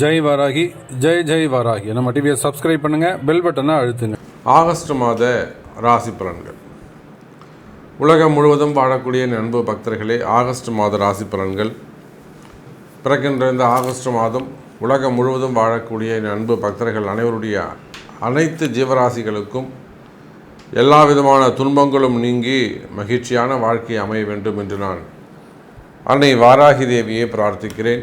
ஜெய் வாராகி ஜெய் ஜெய் வாராகி. நம்ம டிவியை சப்ஸ்கிரைப் பண்ணுங்கள் பெல் பட்டனை அழுத்துங்க. ஆகஸ்ட் மாத ராசி பலன்கள். உலகம் முழுவதும் வாழக்கூடிய என் அன்பு பக்தர்களே ஆகஸ்ட் மாத ராசி பலன்கள். பிறக்கின்ற இந்த ஆகஸ்ட் மாதம் உலகம் முழுவதும் வாழக்கூடிய என் அன்பு பக்தர்கள் அனைவருடைய அனைத்து ஜீவராசிகளுக்கும் எல்லா விதமான துன்பங்களும் நீங்கி மகிழ்ச்சியான வாழ்க்கை அமைய வேண்டும் என்று நான் அன்னை வாராகி தேவியை பிரார்த்திக்கிறேன்.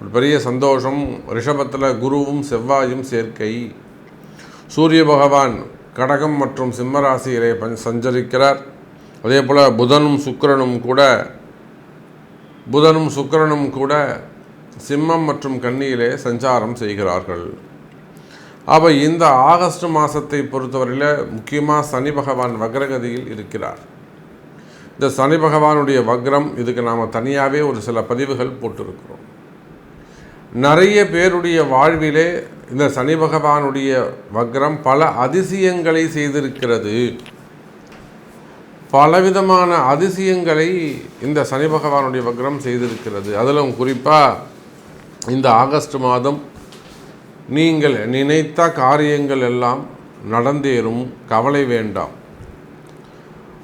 ஒரு பெரிய சந்தோஷம் ரிஷபத்தில் குருவும் செவ்வாயும் சேர்க்கை. சூரிய பகவான் கடகம் மற்றும் சிம்மராசியிலே பஞ் சஞ்சரிக்கிறார். அதே போல் புதனும் சுக்கிரனும் கூட புதனும் சுக்கிரனும் கூட சிம்மம் மற்றும் கன்னியிலே சஞ்சாரம் செய்கிறார்கள். அப்போ இந்த ஆகஸ்ட் மாதத்தை பொறுத்தவரையில் முக்கியமாக சனி பகவான் வக்ரகதியில் இருக்கிறார். இந்த சனி பகவானுடைய வக்ரம் இதுக்கு நாம் தனியாகவே ஒரு சில பதிவுகள் போட்டிருக்கிறோம். நிறைய பேருடைய வாழ்விலே இந்த சனி பகவானுடைய வக்ரம் பல அதிசயங்களை செய்திருக்கிறது. பலவிதமான அதிசயங்களை இந்த சனி பகவானுடைய வக்ரம் செய்திருக்கிறது. அதிலும் குறிப்பாக இந்த ஆகஸ்ட் மாதம் நீங்கள் நினைத்த காரியங்கள் எல்லாம் நடந்தேறும். கவலை வேண்டாம்.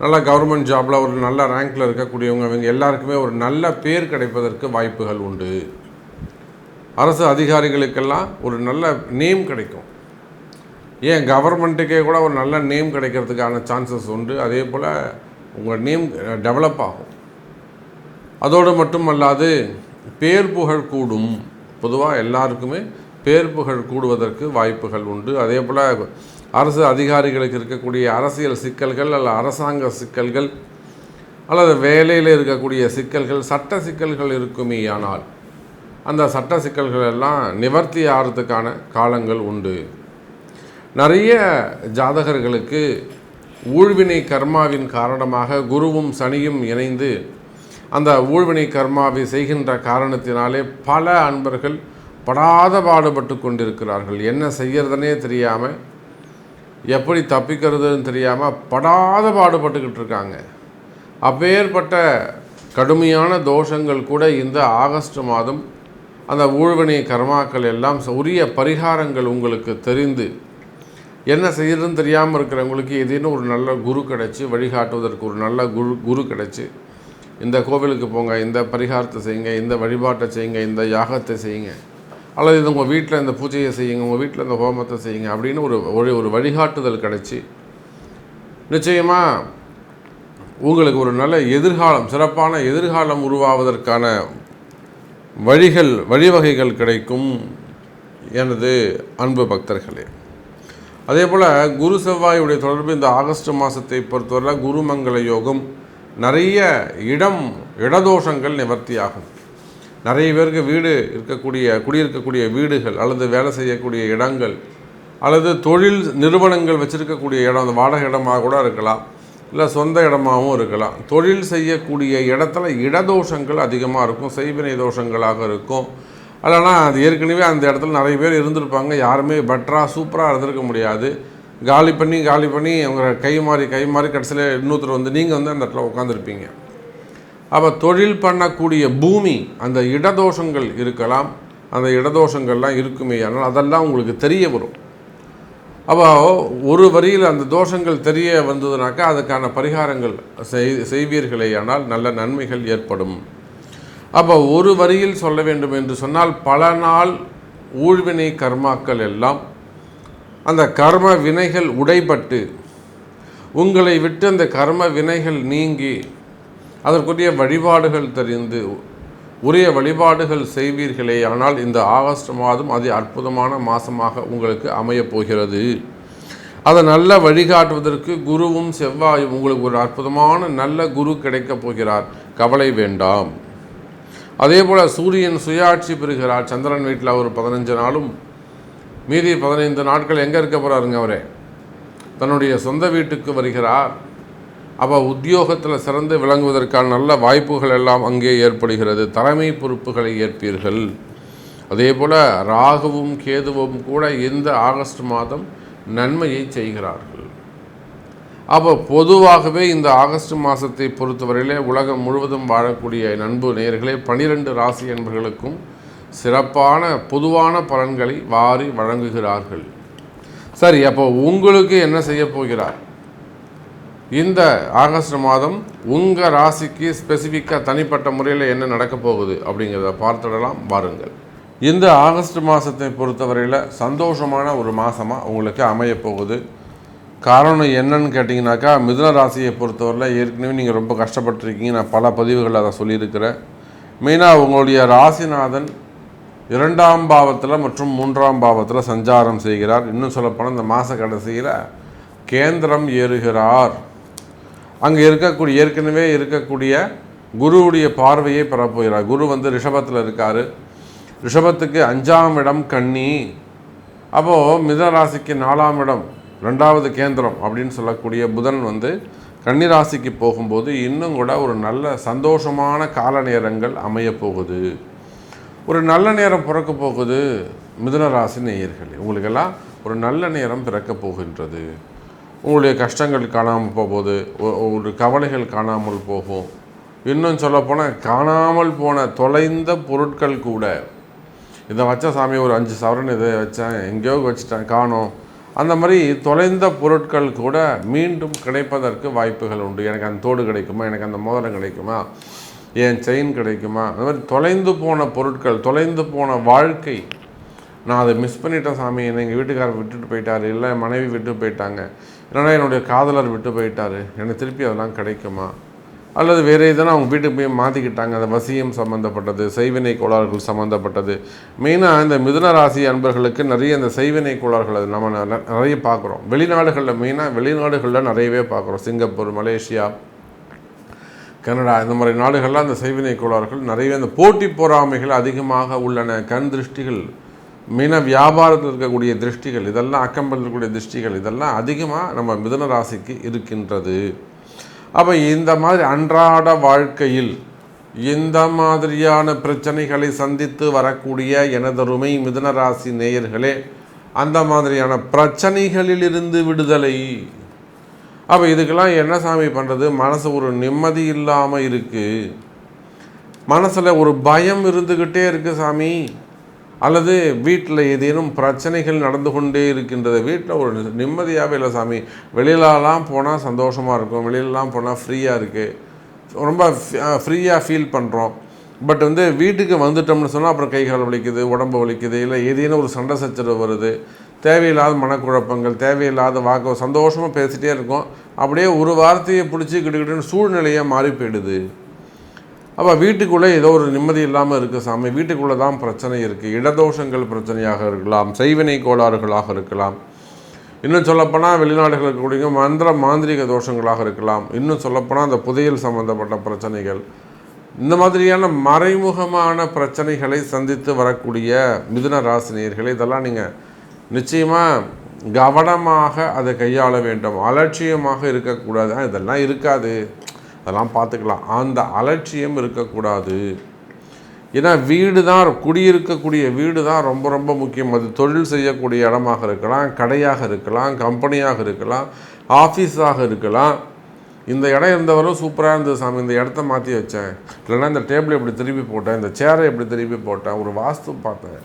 நல்ல கவர்மெண்ட் ஜாபில் ஒரு நல்ல ரேங்கில் இருக்கக்கூடியவங்க இவங்க எல்லாருக்குமே ஒரு நல்ல பேர் கிடைப்பதற்கு வாய்ப்புகள் உண்டு. அரசு அதிகாரிகளுக்கெல்லாம் ஒரு நல்ல நேம் கிடைக்கும். ஏன் கவர்மெண்ட்டுக்கே கூட ஒரு நல்ல நேம் கிடைக்கிறதுக்கான சான்சஸ் உண்டு. அதே போல் உங்கள் நேம் டெவலப் ஆகும். அதோடு மட்டுமல்லாது பேர் புகழ் கூடும். பொதுவாக எல்லாருக்குமே பேர் புகழ் கூடுவதற்கு வாய்ப்புகள் உண்டு. அதே போல் அரசு அதிகாரிகளுக்கு இருக்கக்கூடிய அரசியல் சிக்கல்கள் அல்ல அரசாங்க சிக்கல்கள் அல்லது வேலையில் இருக்கக்கூடிய சிக்கல்கள் சட்ட சிக்கல்கள் இருக்குமே ஆனால் அந்த சட்ட சிக்கல்கள் எல்லாம் நிவர்த்தி ஆகிறதுக்கான காலங்கள் உண்டு. நிறைய ஜாதகர்களுக்கு ஊழ்வினை கர்மாவின் காரணமாக குருவும் சனியும் இணைந்து அந்த ஊழ்வினை கர்மாவை செய்கின்ற காரணத்தினாலே பல அன்பர்கள் படாத பாடுபட்டு கொண்டிருக்கிறார்கள். என்ன செய்யறதுனே தெரியாமல் எப்படி தப்பிக்கிறதுன்னு தெரியாமல் படாத பாடுபட்டுக்கிட்டு இருக்காங்க. அப்பேற்பட்ட கடுமையான தோஷங்கள் கூட இந்த ஆகஸ்ட் மாதம் அந்த ஊழ்வினை கர்மாக்கள் எல்லாம் உரிய பரிகாரங்கள் உங்களுக்கு தெரிந்து என்ன செய்யறதுன்னு தெரியாமல் இருக்கிறவங்களுக்கு ஏதேனும் ஒரு நல்ல குரு கிடச்சி வழிகாட்டுவதற்கு ஒரு நல்ல குரு குரு கிடச்சி இந்த கோவிலுக்கு போங்க இந்த பரிகாரத்தை செய்யுங்க இந்த வழிபாட்டை செய்யுங்க இந்த யாகத்தை செய்யுங்க. அல்லது இது உங்கள் வீட்டில் இந்த பூஜையை செய்யுங்க உங்கள் வீட்டில் இந்த ஹோமத்தை செய்யுங்க அப்படின்னு ஒரு ஒரு ஒரு வழிகாட்டுதல் கிடச்சி நிச்சயமாக உங்களுக்கு ஒரு நல்ல எதிர்காலம் சிறப்பான எதிர்காலம் உருவாவதற்கான வழிகள் வழிவகைகள் கிடைக்கும் எனது அன்பு பக்தர்களே. அதே போல் குரு செவ்வாயுடைய தொடர்பு இந்த ஆகஸ்ட் மாதத்தை பொறுத்தவரை குருமங்கள யோகம் நிறைய இடம் இடதோஷங்கள் நிவர்த்தியாகும். நிறைய பேருக்கு வீடு இருக்கக்கூடிய குடியிருக்கக்கூடிய வீடுகள் அல்லது வேலை செய்யக்கூடிய இடங்கள் அல்லது தொழில் நிறுவனங்கள் வச்சுருக்கக்கூடிய இடம் அந்த வாடகை இடமாக கூட இருக்கலாம் இல்லை சொந்த இடமாகவும் இருக்கலாம். தொழில் செய்யக்கூடிய இடத்துல இடதோஷங்கள் அதிகமாக இருக்கும் செய்வினை தோஷங்களாக இருக்கும். அல்லனா அது ஏற்கனவே அந்த இடத்துல நிறைய பேர் இருந்திருப்பாங்க யாருமே பெட்டராக சூப்பராக இருந்திருக்க முடியாது. காலி பண்ணி காலி பண்ணி அவங்க கை மாறி கை மாறி கடைசியில் இன்னொருத்தர் வந்து நீங்கள் வந்து அந்த இடத்துல உட்காந்துருப்பீங்க அப்போ தொழில் பண்ணக்கூடிய பூமி அந்த இடதோஷங்கள் இருக்கலாம். அந்த இடதோஷங்கள்லாம் இருக்குமே ஆனால் அதெல்லாம் உங்களுக்கு தெரிய வரும். அப்போ ஒரு வரியில் அந்த தோஷங்கள் தெரிய வந்ததுனாக்கா அதுக்கான பரிகாரங்கள் செய் செய்வீர்களே ஆனால் நல்ல நன்மைகள் ஏற்படும். அப்போ ஒரு வரியில் சொல்ல வேண்டும் என்று சொன்னால் பல நாள் ஊழ்வினை கர்மாக்கள் எல்லாம் அந்த கர்ம வினைகள் உடைபட்டு உங்களை விட்டு அந்த கர்ம வினைகள் நீங்கி அதற்குரிய வழிபாடுகள் தெரிந்து உரிய வழிபாடுகள் செய்வீர்களே ஆனால் இந்த ஆகஸ்ட் மாதம் அதி அற்புதமான மாதமாக உங்களுக்கு அமையப் போகிறது. அதை நல்ல வழிகாட்டுவதற்கு குருவும் செவ்வாயும் உங்களுக்கு ஒரு அற்புதமான நல்ல குரு கிடைக்கப் போகிறார். கவலை வேண்டாம். அதே போல் சூரியன் சுயாட்சி பெறுகிறார். சந்திரன் வீட்டில் ஒரு பதினஞ்சு நாளும் மீதி பதினைந்து நாட்கள் எங்கே இருக்க போகிறாருங்க அவரே? தன்னுடைய சொந்த வீட்டுக்கு வருகிறார். அப்போ உத்தியோகத்தில் சிறந்து விளங்குவதற்கான நல்ல வாய்ப்புகள் எல்லாம் அங்கே ஏற்படுகிறது. தலைமை பொறுப்புகளை ஏற்பீர்கள். அதே போல் ராகுவும் கேதுவும் கூட இந்த ஆகஸ்ட் மாதம் நன்மையை செய்கிறார்கள். அப்போ பொதுவாகவே இந்த ஆகஸ்ட் மாதத்தை பொறுத்தவரையிலே உலகம் முழுவதும் வாழக்கூடிய நண்பு நேர்களே பனிரெண்டு ராசி என்பர்களுக்கும் சிறப்பான பொதுவான பலன்களை வாரி வழங்குகிறார்கள். சரி அப்போ உங்களுக்கு என்ன செய்ய போகிறார்? இந்த ஆகஸ்ட் மாதம் உங்கள் ராசிக்கு ஸ்பெசிஃபிக்காக தனிப்பட்ட முறையில் என்ன நடக்க போகுது அப்படிங்கிறத பார்த்துடலாம் வாருங்கள் இந்த ஆகஸ்ட் மாதத்தை பொறுத்தவரையில் சந்தோஷமான ஒரு மாதமாக உங்களுக்கு அமைய போகுது. காரணம் என்னன்னு கேட்டிங்கனாக்கா மிதுன ராசியை பொறுத்தவரையில் ஏற்கனவே நீங்கள் ரொம்ப கஷ்டப்பட்டுருக்கீங்க. நான் பல பதிவுகள் அதை சொல்லியிருக்கிறேன். மெயினாக உங்களுடைய ராசிநாதன் இரண்டாம் பாவத்தில் மற்றும் மூன்றாம் பாவத்தில் சஞ்சாரம் செய்கிறார். இன்னும் சொல்லப்போனால் இந்த மாத கடைசியில் கேந்திரம் ஏறுகிறார். அங்கே இருக்கக்கூடிய ஏற்கனவே இருக்கக்கூடிய குருவுடைய பார்வையை பெறப்போகிறார் குரு வந்து ரிஷபத்தில் இருக்கார். ரிஷபத்துக்கு அஞ்சாம் இடம் கன்னி. அப்போது மிதராசிக்கு நாலாம் இடம் ரெண்டாவது கேந்திரம் அப்படின்னு சொல்லக்கூடிய புதன் வந்து கன்னிராசிக்கு போகும்போது இன்னும் கூட ஒரு நல்ல சந்தோஷமான கால நேரங்கள் அமைய போகுது. ஒரு நல்ல நேரம் பிறக்க போகுது மிதுன ராசி நேயர்களே. உங்களுக்கெல்லாம் ஒரு நல்ல நேரம் பிறக்க போகின்றது. உங்களுடைய கஷ்டங்கள் காணாமல் போகுது ஒ- ஒரு கவலைகள் காணாமல் போகும். இன்னும் சொல்லப்போனால் காணாமல் போன தொலைந்த பொருட்கள் கூட. இதை வச்ச சாமி ஒரு அஞ்சு சவரன் இதை வச்சேன் எங்கேயோ வச்சுட்டேன் காணோம். அந்த மாதிரி தொலைந்த பொருட்கள் கூட மீண்டும் கிடைப்பதற்கு வாய்ப்புகள் உண்டு. எனக்கு அந்த தோடு கிடைக்குமா? எனக்கு அந்த மோதிரம் கிடைக்குமா? என் செயின் கிடைக்குமா? அந்த மாதிரி தொலைந்து போன பொருட்கள் தொலைந்து போன வாழ்க்கை. நான் அதை மிஸ் பண்ணிட்டேன் சாமி. என்னை எங்கள் வீட்டுக்காரர் விட்டுட்டு போயிட்டார். இல்லை மனைவி விட்டு போயிட்டாங்க. இல்லைன்னா என்னுடைய காதலர் விட்டு போயிட்டார்? எனக்கு திருப்பி அதெல்லாம் கிடைக்குமா? அல்லது வேறு எதனா அவங்க வீட்டுக்கு போய் மாற்றிக்கிட்டாங்க அந்த வசியம் சம்மந்தப்பட்டது செய்வினை கோளாறுகள் சம்மந்தப்பட்டது மெயினாக இந்த மிதுன ராசி அன்பர்களுக்கு நிறைய இந்த செய்வினை கோளாறுகள் அது நம்ம நிறைய பார்க்குறோம். வெளிநாடுகளில் மெயினாக வெளிநாடுகளில் நிறையவே பார்க்குறோம். சிங்கப்பூர் மலேசியா கனடா இந்த மாதிரி நாடுகள்லாம் அந்த செய்வினை கோளாறுகள் நிறைய இந்த போட்டி பொறாமைகள் அதிகமாக உள்ளன. கண் திருஷ்டிகள் மீன வியாபாரத்தில் இருக்கக்கூடிய திருஷ்டிகள் இதெல்லாம் அக்கம்பல் இருக்கக்கூடிய திருஷ்டிகள் இதெல்லாம் அதிகமாக நம்ம மிதுன ராசிக்கு இருக்கின்றது. அப்போ இந்த மாதிரி அன்றாட வாழ்க்கையில் இந்த மாதிரியான பிரச்சனைகளை சந்தித்து வரக்கூடிய எனதருமை மிதுன ராசி நேயர்களே அந்த மாதிரியான பிரச்சனைகளிலிருந்து விடுதலை. அப்போ இதுக்கெல்லாம் என்ன சாமி பண்ணுறது மனசு ஒரு நிம்மதி இல்லாமல் இருக்குது மனசில் ஒரு பயம் இருந்துக்கிட்டே இருக்குது சாமி. அல்லது வீட்டில் ஏதேனும் பிரச்சனைகள் நடந்து கொண்டே இருக்கின்றது வீட்டில் ஒரு நிம்மதியாகவே இல்லை சாமி. வெளியிலலாம் போனால் சந்தோஷமாக இருக்கும். வெளியிலலாம் போனால் ஃப்ரீயாக இருக்குது ரொம்ப ஃப்ரீயாக ஃபீல் பண்ணுறோம் பட் வந்து வீட்டுக்கு வந்துட்டோம்னு சொன்னால் அப்புறம் கை கால் வலிக்குது உடம்பு வலிக்குது இல்லை ஏதேனும் ஒரு சண்டை சச்சரவு வருது. தேவையில்லாத மனக்குழப்பங்கள் தேவையில்லாத வாக்கு சந்தோஷமாக பேசிகிட்டே இருக்கோம். அப்படியே ஒரு வார்த்தையை பிடிச்சி கிட்டுக்கிட்டுன்னு சூழ்நிலையாக மாறி போயிடுது. அப்போ வீட்டுக்குள்ளே ஏதோ ஒரு நிம்மதி இல்லாமல் இருக்குது சாமி. வீட்டுக்குள்ளே தான் பிரச்சனை இருக்குது இடதோஷங்கள் பிரச்சனையாக இருக்கலாம். செய்வினை கோளாறுகளாக இருக்கலாம். இன்னும் சொல்லப்போனால் வெளிநாடுகள் இருக்கக்கூடிய மந்திர மாந்திரிக தோஷங்களாக இருக்கலாம். இன்னும் சொல்லப்போனால் அந்த புதையல் சம்மந்தப்பட்ட பிரச்சனைகள். இந்த மாதிரியான மறைமுகமான பிரச்சனைகளை சந்தித்து வரக்கூடிய மிதுன ராசினியர்களே இதெல்லாம் நீங்கள் நிச்சயமாக கவனமாக அதை கையாள வேண்டும். அலட்சியமாக இருக்கக்கூடாது. இதெல்லாம் இருக்காது. அதெல்லாம் பார்த்துக்கலாம். அந்த அலட்சியம் இருக்கக்கூடாது. ஏன்னா வீடு தான் குடியிருக்கக்கூடிய வீடு தான் ரொம்ப ரொம்ப முக்கியம். அது தொழில் செய்யக்கூடிய இடமாக இருக்கலாம் கடையாக இருக்கலாம் கம்பெனியாக இருக்கலாம் ஆஃபீஸாக இருக்கலாம். இந்த இடம் இருந்தவரும் சூப்பராக இருந்தது சாமி. இந்த இடத்த மாற்றி வச்சேன். இல்லைன்னா இந்த டேபிள் எப்படி திருப்பி போட்டேன் இந்த சேரை எப்படி திருப்பி போட்டேன் ஒரு வாஸ்து பார்த்தேன்.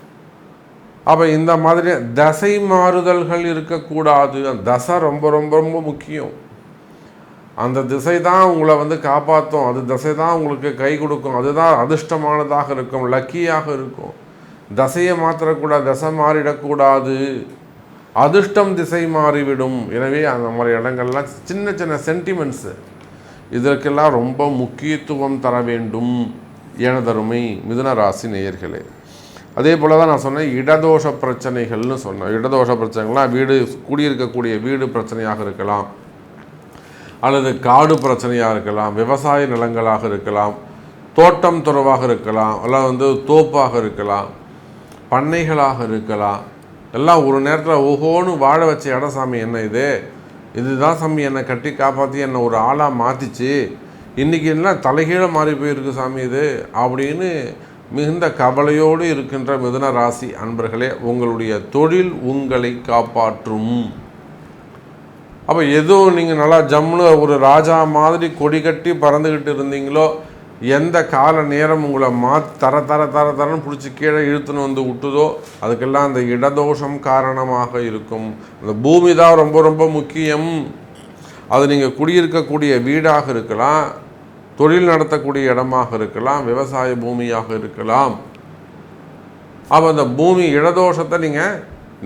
அப்போ இந்த மாதிரி தசை மாறுதல்கள் இருக்கக்கூடாது. தசை ரொம்ப ரொம்ப ரொம்ப முக்கியம். அந்த திசை தான் உங்களை வந்து காப்பாற்றும் அது திசை தான் உங்களுக்கு கை கொடுக்கும். அதுதான் அதிர்ஷ்டமானதாக இருக்கும் லக்கியாக இருக்கும். தசையை மாற்றக்கூடாது தசை மாறிடக்கூடாது. அதிர்ஷ்டம் திசை மாறிவிடும். எனவே அந்த மாதிரி இடங்கள்லாம் சின்ன சின்ன சென்டிமெண்ட்ஸு இதற்கெல்லாம் ரொம்ப முக்கியத்துவம் தர வேண்டும். எனதருமை மிதுன ராசி நேயர்களே. அதே போல் தான் நான் சொன்னேன் இடதோஷ பிரச்சனைகள்னு சொன்னேன். இடதோஷ பிரச்சனைகள்லாம் வீடு குடியிருக்கக்கூடிய வீடு பிரச்சனையாக இருக்கலாம். அல்லது காடு பிரச்சனையாக இருக்கலாம் விவசாய நிலங்களாக இருக்கலாம் தோட்டம் துறவாக இருக்கலாம் எல்லாம் வந்து தோப்பாக இருக்கலாம் பண்ணைகளாக இருக்கலாம். எல்லாம் ஒரு நேரத்தில் ஓஹோன்னு வாழ வச்ச இடம் சாமி என்ன இது? இதுதான் சாமி என்னை கட்டி காப்பாற்றி என்னை ஒரு ஆளாக மாற்றிச்சு இன்றைக்கி என்ன தலைகீழ மாறி போயிருக்கு சாமி இது அப்படின்னு மிகுந்த கவலையோடு இருக்கின்ற மிதுன ராசி அன்பர்களே உங்களுடைய தொழில் உங்களை காப்பாற்றும். அப்போ எதுவும் நீங்கள் நல்லா ஜம்முன்னு ஒரு ராஜா மாதிரி கொடி கட்டி பறந்துக்கிட்டு இருந்தீங்களோ எந்த கால நேரம் உங்களை மா தர தர தர தரன்னு பிடிச்சி கீழே இழுத்துன்னு வந்து விட்டுதோ அதுக்கெல்லாம் அந்த இடதோஷம் காரணமாக இருக்கும். அந்த பூமி தான் ரொம்ப ரொம்ப முக்கியம். அது நீங்கள் குடியிருக்கக்கூடிய வீடாக இருக்கலாம் தொழில் நடத்தக்கூடிய இடமாக இருக்கலாம் விவசாய பூமியாக இருக்கலாம். அப்போ அந்த பூமி இடதோஷத்தை நீங்கள்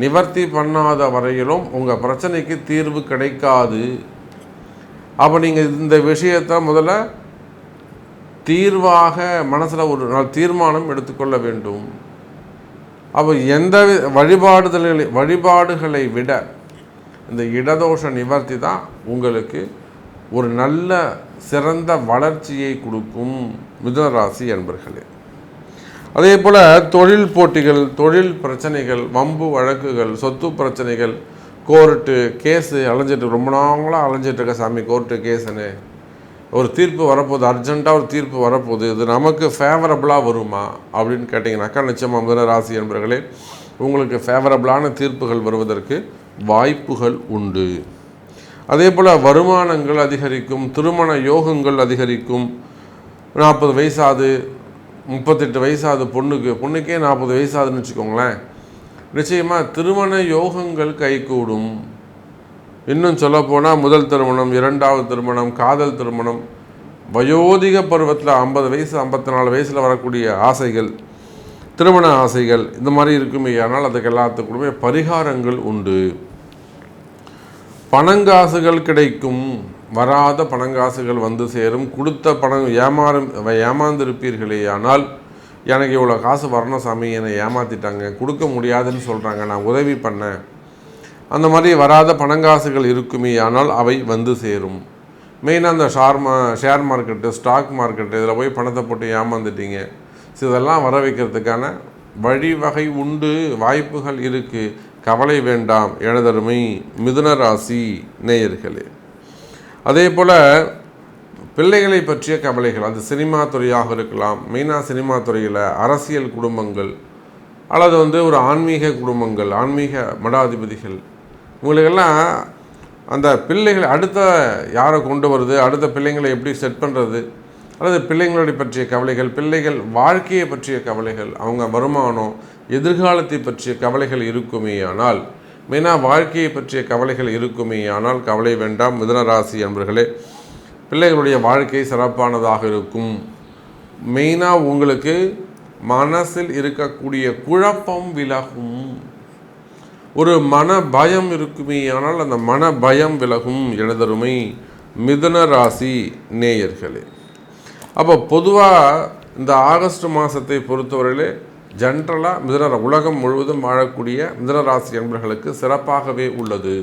நிவர்த்தி பண்ணாத வரையிலும் உங்கள் பிரச்சனைக்கு தீர்வு கிடைக்காது. அப்போ நீங்கள் இந்த விஷயத்தை முதல்ல தீர்வாக மனசில் ஒரு நாள் தீர்மானம் எடுத்துக்கொள்ள வேண்டும். அப்போ எந்த வழிபாடுதல்களை வழிபாடுகளை விட இந்த இடதோஷ நிவர்த்தி தான் உங்களுக்கு ஒரு நல்ல சிறந்த வளர்ச்சியை கொடுக்கும் மிதுனராசி என்பர்களே அதே போல் தொழில் போட்டிகள் தொழில் பிரச்சனைகள் வம்பு வழக்குகள் சொத்து பிரச்சனைகள் கோர்ட்டு கேஸு அலைஞ்சிட்டு ரொம்ப நாங்களாக அலைஞ்சிட்டு இருக்க சாமி கோர்ட்டு கேஸுன்னு ஒரு தீர்ப்பு வரப்போகுது அர்ஜென்ட்டாக ஒரு தீர்ப்பு வரப்போகுது. இது நமக்கு ஃபேவரபுளாக வருமா அப்படின்னு கேட்டிங்கனாக்கா நிச்சயமாக முதல ராசி என்பர்களே உங்களுக்கு ஃபேவரபுளான தீர்ப்புகள் வருவதற்கு வாய்ப்புகள் உண்டு. அதே போல் வருமானங்கள் அதிகரிக்கும் திருமண யோகங்கள் அதிகரிக்கும். நாற்பது வயசாது முப்பத்தெட்டு வயசாகுது பொண்ணுக்கு. பொண்ணுக்கே நாற்பது வயசாதுன்னு வச்சுக்கோங்களேன். நிச்சயமாக திருமண யோகங்கள் கைகூடும். இன்னும் சொல்லப்போனால் முதல் திருமணம் இரண்டாவது திருமணம் காதல் திருமணம் வயோதிக பருவத்தில் ஐம்பது வயசு ஐம்பத்தி நாலு வயசில் வரக்கூடிய ஆசைகள் திருமண ஆசைகள் இந்த மாதிரி இருக்குமே. ஆனால் அதுக்கு எல்லாத்துக்குமே பரிகாரங்கள் உண்டு. பணங்காசுகள் கிடைக்கும். வராத பணங்காசுகள் வந்து சேரும். கொடுத்த பணம் ஏமாறும் ஏமாந்திருப்பீர்களே ஆனால் எனக்கு இவ்வளோ காசு வரணும் சாமி என்னை ஏமாற்றிட்டாங்க கொடுக்க முடியாதுன்னு சொல்கிறாங்க நான் உதவி பண்ணேன். அந்த மாதிரி வராத பணங்காசுகள் இருக்குமே ஆனால் அவை வந்து சேரும். மெயினாக அந்த ஷார் மா ஷேர் மார்க்கெட்டு ஸ்டாக் மார்க்கெட்டு இதில் போய் பணத்தை போட்டு ஏமாந்துட்டீங்க. ஸோ இதெல்லாம் வர வைக்கிறதுக்கான வழிவகை உண்டு வாய்ப்புகள் இருக்குது கவலை வேண்டாம் எனதருமை மிதுன ராசி நேயர்களே. அதே போல் பிள்ளைகளை பற்றிய கவலைகள் அது சினிமா துறையாக இருக்கலாம் மெயினாக சினிமா துறையில் அரசியல் குடும்பங்கள் அல்லது வந்து ஒரு ஆன்மீக குடும்பங்கள் ஆன்மீக மடாதிபதிகள் இவங்களுக்கெல்லாம் அந்த பிள்ளைகள் அடுத்த யாரை கொண்டு வருது அடுத்த பிள்ளைங்களை எப்படி செட் பண்ணுறது அல்லது பிள்ளைங்களுடைய பற்றிய கவலைகள் பிள்ளைகள் வாழ்க்கையை பற்றிய கவலைகள் அவங்க வருமானம் எதிர்காலத்தை பற்றிய கவலைகள் இருக்குமே ஆனால் மெயினாக வாழ்க்கையை பற்றிய கவலைகள் இருக்குமே. ஆனால் கவலை வேண்டாம். மிதுனராசி என்பர்களே பிள்ளைகளுடைய வாழ்க்கை சிறப்பானதாக இருக்கும். மெயினாக உங்களுக்கு மனசில் இருக்கக்கூடிய குழப்பம் விலகும். ஒரு மன பயம் இருக்குமே. ஆனால் அந்த மன பயம் விலகும். எனதருமை மிதுன ராசி நேயர்களே. அப்போ பொதுவாக இந்த ஆகஸ்ட் மாதத்தை பொறுத்தவரையிலே ஜென்ரலாக மிதன உலகம் முழுவதும் வாழக்கூடிய மிதனராசி அன்பர்களுக்கு சிறப்பாகவே உள்ளது.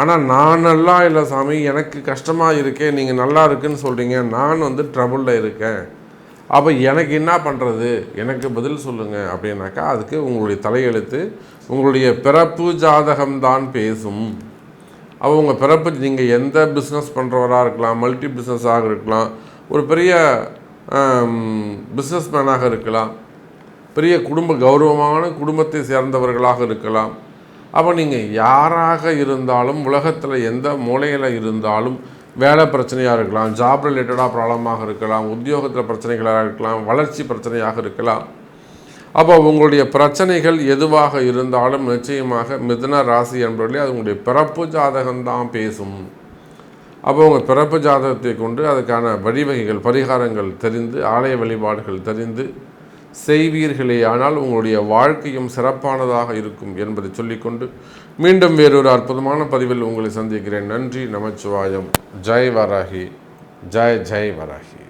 ஆனால் நான் நல்லா இல்லை சாமி எனக்கு கஷ்டமாக இருக்கேன் நீங்கள் நல்லா இருக்குன்னு சொல்கிறீங்க நான் வந்து ட்ரபுளில் இருக்கேன். அப்போ எனக்கு என்ன பண்ணுறது எனக்கு பதில் சொல்லுங்கள் அப்படின்னாக்கா அதுக்கு உங்களுடைய தலையெழுத்து உங்களுடைய பிறப்பு ஜாதகம்தான் பேசும். அப்போ உங்கள் பிறப்பு நீங்கள் எந்த பிஸ்னஸ் பண்ணுறவராக இருக்கலாம் மல்டி பிஸ்னஸாக இருக்கலாம் ஒரு பெரிய பிஸ்னஸ் மேனாக இருக்கலாம். பெரிய குடும்ப கௌரவமான குடும்பத்தை சேர்ந்தவர்களாக இருக்கலாம். அப்போ நீங்கள் யாராக இருந்தாலும் உலகத்தில் எந்த மூலையில் இருந்தாலும் வேலை பிரச்சனையாக இருக்கலாம் ஜாப் ரிலேட்டடாக ப்ராப்ளமாக இருக்கலாம் உத்தியோகத்தில் பிரச்சனைகளாக இருக்கலாம் வளர்ச்சி பிரச்சனையாக இருக்கலாம். அப்போ உங்களுடைய பிரச்சனைகள் எதுவாக இருந்தாலும் நிச்சயமாக மிதுன ராசி என்பவர்களே அது உங்களுடைய பிறப்பு ஜாதகம்தான் பேசும். அப்போ உங்கள் பிறப்பு ஜாதகத்தை கொண்டு அதுக்கான வழிவகைகள் பரிகாரங்கள் தெரிந்து ஆலய வழிபாடுகள் தெரிந்து செய்வீர்களே ஆனால் உங்களுடைய வாழ்க்கையும் சிறப்பானதாக இருக்கும் என்பதை சொல்லிக்கொண்டு மீண்டும் வேறொரு அற்புதமான பதிவில் உங்களை சந்திக்கிறேன். நன்றி நமச்சிவாயம். ஜெய் வராகி. ஜெய் ஜெய் வராகி.